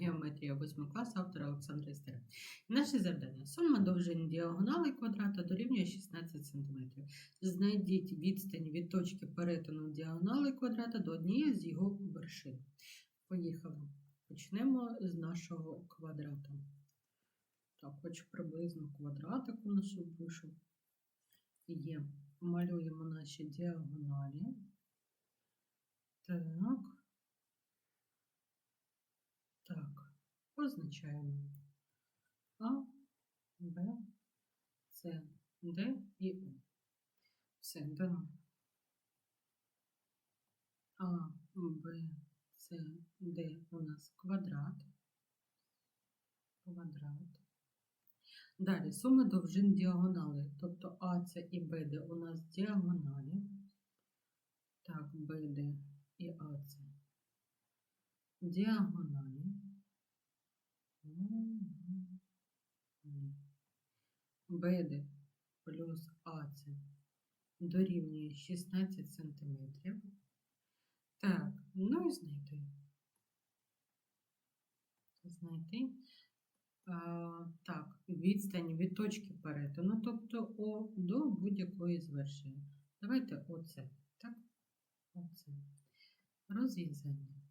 геометрія 8 клас автора Олександра Істера. Наше завдання. Сума довжин діагонали квадрата дорівнює 16 см. Знайдіть відстань від точки перетину діагонали квадрата до однієї з його вершин. Поїхали. Почнемо з нашого квадрата. Так, хоч приблизно квадратик у нас вийшов. Є. Малюємо наші діагоналі. Так. Так, позначаємо А, Б, С, Д і О. Все, дано. А, Б, С, Д у нас квадрат. Квадрат. Далі сума довжин діагонали, тобто АЦ і БД у нас діагоналі. Так, БД і АЦ. Діагоналі. БД плюс АЦ дорівнює 16 см. Так, ну і знайти. Знайти. А, так, відстань від точки перетину, тобто О до будь-якої з вершин. Давайте оце. Так? Оце. Розв'язання.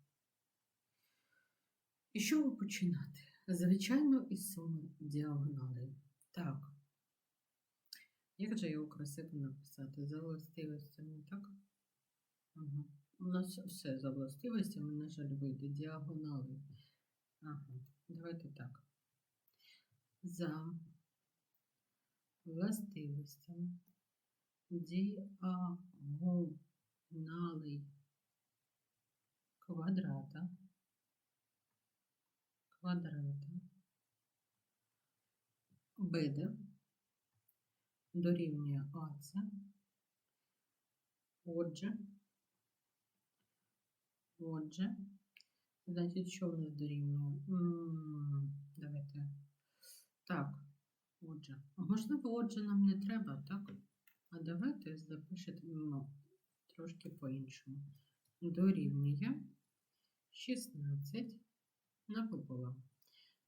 І що ви починати? Звичайно, із суми діагоналей. Так. Як же його красиво написати? За властивостями, так? Угу. У нас все за властивостями, на жаль, вийде діагонали. Ага, давайте так. За властивостями діагоналей квадрата квадрата БД дорівнює АЦ. Отже, отже, значить, що в нас дорівнює? Давайте. Так, отже. Можливо, отже, нам не треба, так? А давайте запишемо трошки по-іншому. Дорівнює 16 напополам.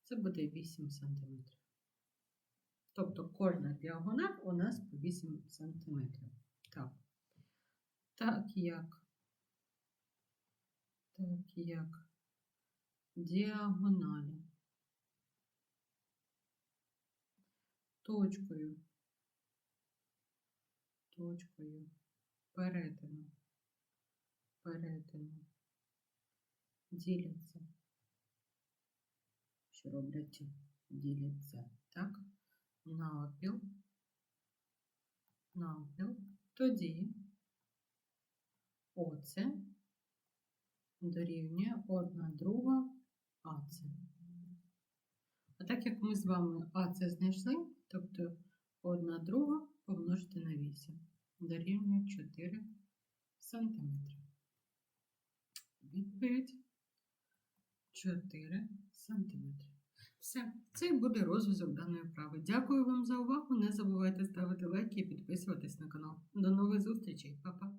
Це буде 8 см. Тобто кожна діагональ у нас по 8 см. Так. Так як, так як діагоналі точкою, точкою перетину, перетину діляться роблять діляться так, навпіл, навпіл, тоді оце дорівнює одна друга АЦ. А так як ми з вами АЦ знайшли, тобто одна друга помножити на 8, дорівнює 4 сантиметри. Відповідь 4 сантиметри. Все, це і буде розв'язок даної вправи. Дякую вам за увагу. Не забувайте ставити лайки і підписуватись на канал. До нових зустрічей, Па-па!